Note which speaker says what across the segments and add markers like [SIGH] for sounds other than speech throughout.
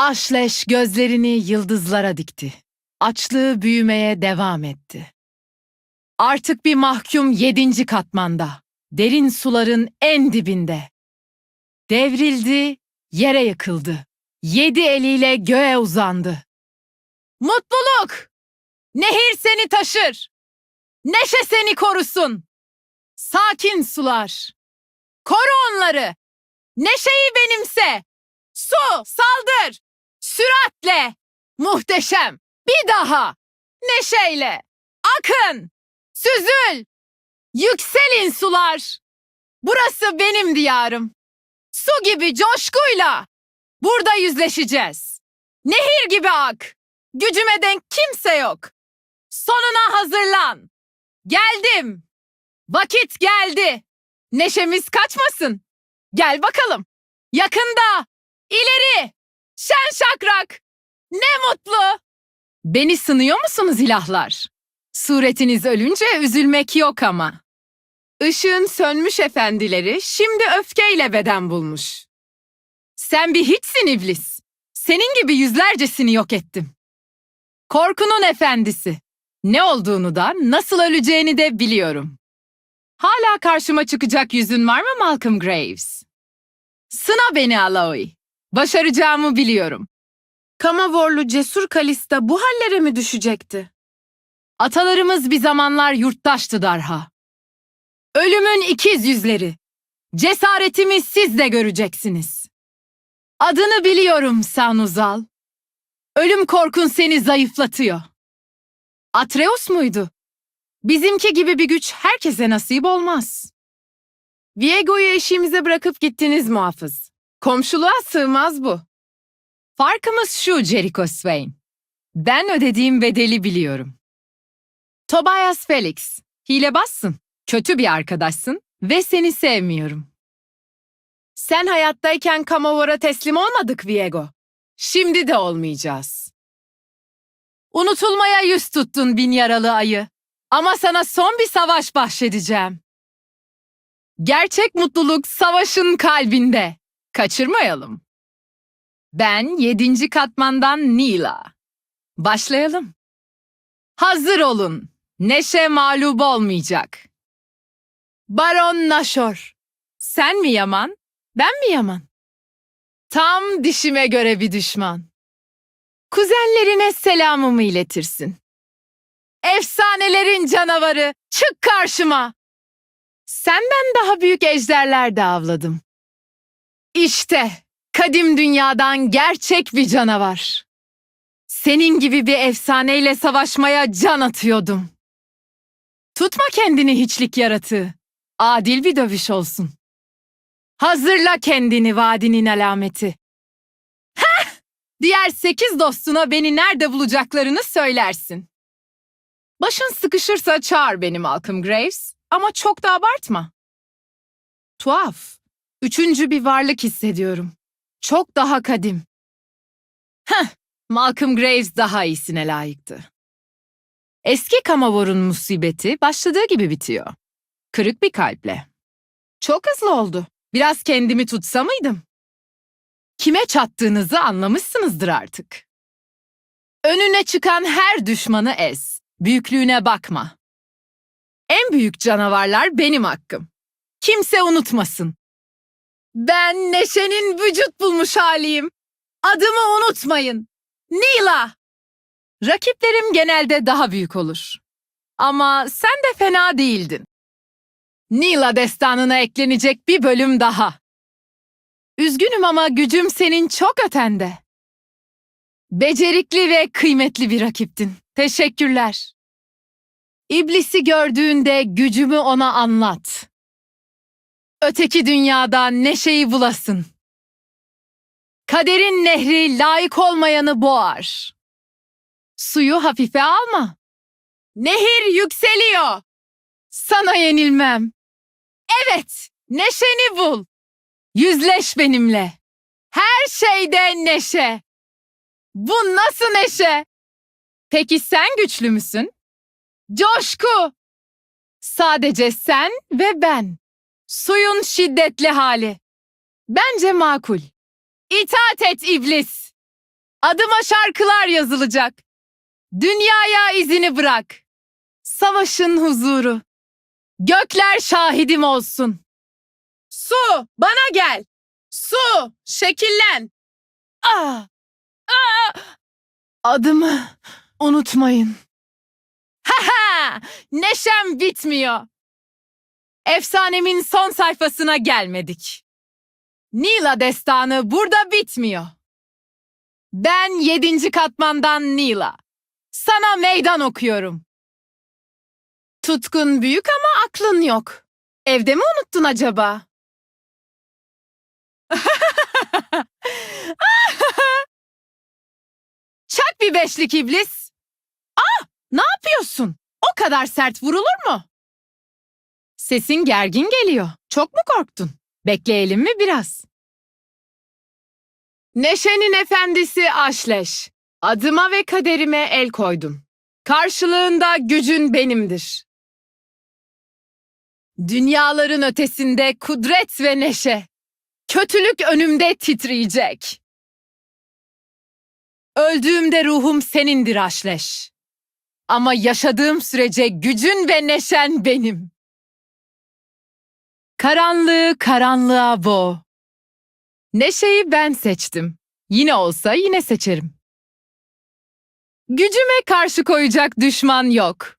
Speaker 1: Aşleş gözlerini yıldızlara dikti. Açlığı büyümeye devam etti. Artık bir mahkum yedinci katmanda, derin suların en dibinde. Devrildi, yere yıkıldı. Yedi eliyle göğe uzandı. Mutluluk! Nehir seni taşır. Neşe seni korusun. Sakin sular. Koru onları. Neşeyi benimse. Su, saldır. Süratle. Muhteşem. Bir daha. Neşeyle. Akın. Süzül. Yükselin sular. Burası benim diyarım. Su gibi coşkuyla. Burada yüzleşeceğiz. Nehir gibi ak. Gücüme denk kimse yok. Sonuna hazırlan. Geldim. Vakit geldi. Neşemiz kaçmasın. Gel bakalım. Yakında. İleri. Şen şakrak. Ne mutlu. Beni sınıyor musunuz ilahlar? Suretiniz ölünce üzülmek yok ama. Işığın sönmüş efendileri şimdi öfkeyle beden bulmuş. Sen bir hiçsin iblis. Senin gibi yüzlercesini yok ettim. Korkunun efendisi. Ne olduğunu da nasıl öleceğini de biliyorum. Hala karşıma çıkacak yüzün var mı Malcolm Graves? Sına beni Aloy. Başaracağımı biliyorum. Kamavorlu cesur Kalista bu hallere mi düşecekti? Atalarımız bir zamanlar yurttaştı Darha. Ölümün ikiz yüzleri. Cesaretimi siz de göreceksiniz. Adını biliyorum Sanuzal. Ölüm korkun seni zayıflatıyor. Atreus muydu? Bizimki gibi bir güç herkese nasip olmaz. Viego'yu eşiğimize bırakıp gittiniz muhafız. Komşuluğa sığmaz bu. Farkımız şu Jericho Swain. Ben ödediğim bedeli biliyorum. Tobias Felix, hilebassın, kötü bir arkadaşsın ve seni sevmiyorum. Sen hayattayken Kamavora teslim olmadık Viego. Şimdi de olmayacağız. Unutulmaya yüz tuttun bin yaralı ayı. Ama sana son bir savaş bahşedeceğim. Gerçek mutluluk savaşın kalbinde. Kaçırmayalım. Ben yedinci katmandan Nila. Başlayalım. Hazır olun. Neşe mağlup olmayacak. Baron Nashor. Sen mi Yaman? Ben mi Yaman? Tam dişime göre bir düşman. Kuzenlerine selamımı iletirsin. Efsanelerin canavarı, çık karşıma. Senden daha büyük ejderler de avladım. İşte kadim dünyadan gerçek bir canavar. Senin gibi bir efsaneyle savaşmaya can atıyordum. Tutma kendini hiçlik yaratığı. Adil bir dövüş olsun. Hazırla kendini vadinin alameti. Heh! Diğer sekiz dostuna beni nerede bulacaklarını söylersin. Başın sıkışırsa çağır beni Malcolm Graves ama çok da abartma. Tuhaf. Üçüncü bir varlık hissediyorum. Çok daha kadim. Heh, Malcolm Graves daha iyisine layıktı. Eski Kamavor'un musibeti başladığı gibi bitiyor. Kırık bir kalple. Çok hızlı oldu. Biraz kendimi tutsa mıydım? Kime çattığınızı anlamışsınızdır artık. Önüne çıkan her düşmanı ez. Büyüklüğüne bakma. En büyük canavarlar benim hakkım. Kimse unutmasın. Ben Neşe'nin vücut bulmuş haliyim. Adımı unutmayın. Nila. Rakiplerim genelde daha büyük olur. Ama sen de fena değildin. Nila destanına eklenecek bir bölüm daha. Üzgünüm ama gücüm senin çok ötende. Becerikli ve kıymetli bir rakiptin. Teşekkürler. İblisi gördüğünde gücümü ona anlat. Öteki dünyada neşeyi bulasın. Kaderin nehri layık olmayanı boğar. Suyu hafife alma. Nehir yükseliyor. Sana yenilmem. Evet, neşeni bul. Yüzleş benimle. Her şeyde neşe. Bu nasıl neşe? Peki sen güçlü müsün? Coşku. Sadece sen ve ben. Suyun şiddetli hali. Bence makul. İtaat et iblis. Adıma şarkılar yazılacak. Dünyaya izini bırak. Savaşın huzuru. Gökler şahidim olsun. Su, bana gel. Su, şekillen. Ah! Ah! Adımı unutmayın. Ha ha! Neşem bitmiyor. Efsanemin son sayfasına gelmedik. Nila destanı burada bitmiyor. Ben yedinci katmandan Nila. Sana meydan okuyorum. Tutkun büyük ama aklın yok. Evde mi unuttun acaba? [LAUGHS] Çak bir beşlik iblis. Ah! Ne yapıyorsun? O kadar sert vurulur mu? Sesin gergin geliyor. Çok mu korktun? Bekleyelim mi biraz? Neşenin efendisi Aşleş. Adıma ve kaderime el koydum. Karşılığında gücün benimdir. Dünyaların ötesinde kudret ve neşe. Kötülük önümde titreyecek. Öldüğümde ruhum senindir Aşleş. Ama yaşadığım sürece gücün ve neşen benim. Karanlığı karanlığa boğ. Neşeyi ben seçtim. Yine olsa yine seçerim. Gücüme karşı koyacak düşman yok.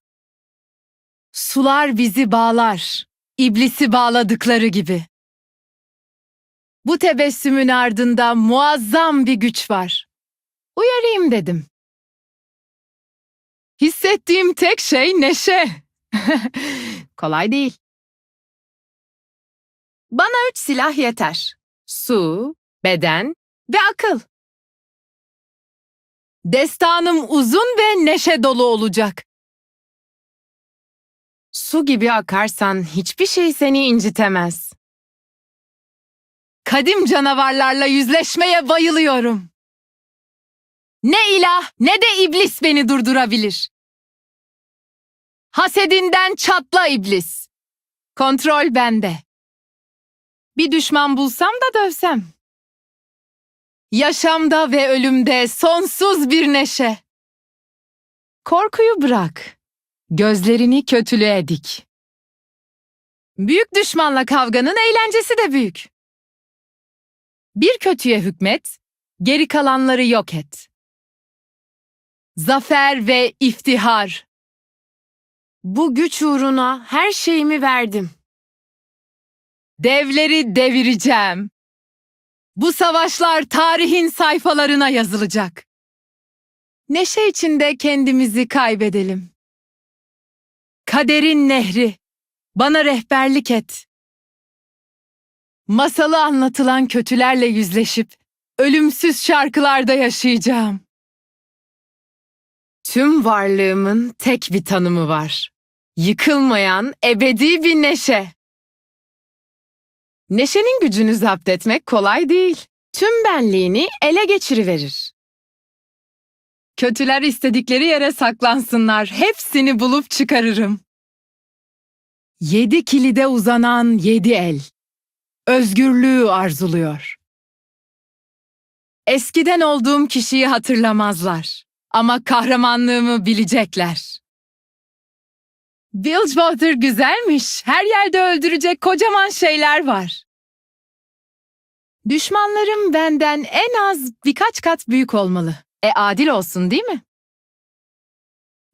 Speaker 1: Sular bizi bağlar, iblisi bağladıkları gibi. Bu tebessümün ardında muazzam bir güç var. Uyarayım dedim. Hissettiğim tek şey neşe. [LAUGHS] Kolay değil. Bana üç silah yeter. Su, beden ve akıl. Destanım uzun ve neşe dolu olacak. Su gibi akarsan hiçbir şey seni incitemez. Kadim canavarlarla yüzleşmeye bayılıyorum. Ne ilah ne de iblis beni durdurabilir. Hasedinden çatla iblis. Kontrol bende. Bir düşman bulsam da dövsem. Yaşamda ve ölümde sonsuz bir neşe. Korkuyu bırak. Gözlerini kötülüğe dik. Büyük düşmanla kavganın eğlencesi de büyük. Bir kötüye hükmet, geri kalanları yok et. Zafer ve iftihar. Bu güç uğruna her şeyimi verdim. Devleri devireceğim. Bu savaşlar tarihin sayfalarına yazılacak. Neşe içinde kendimizi kaybedelim. Kaderin nehri, bana rehberlik et. Masalı anlatılan kötülerle yüzleşip ölümsüz şarkılarda yaşayacağım. Tüm varlığımın tek bir tanımı var. Yıkılmayan ebedi bir neşe. Neşenin gücünü zapt etmek kolay değil. Tüm benliğini ele geçiriverir. Kötüler istedikleri yere saklansınlar. Hepsini bulup çıkarırım. Yedi kilide uzanan yedi el. Özgürlüğü arzuluyor. Eskiden olduğum kişiyi hatırlamazlar. Ama kahramanlığımı bilecekler. Bilgewater güzelmiş. Her yerde öldürecek kocaman şeyler var. Düşmanlarım benden en az birkaç kat büyük olmalı. E adil olsun değil mi?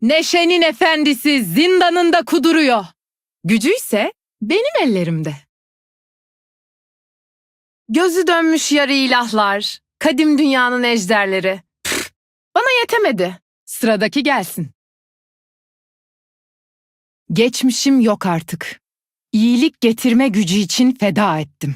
Speaker 1: Neşenin efendisi zindanında kuduruyor. Gücü ise benim ellerimde. Gözü dönmüş yarı ilahlar, kadim dünyanın ejderleri. Püf, bana yetemedi. Sıradaki gelsin. Geçmişim yok artık. İyilik getirme gücü için feda ettim.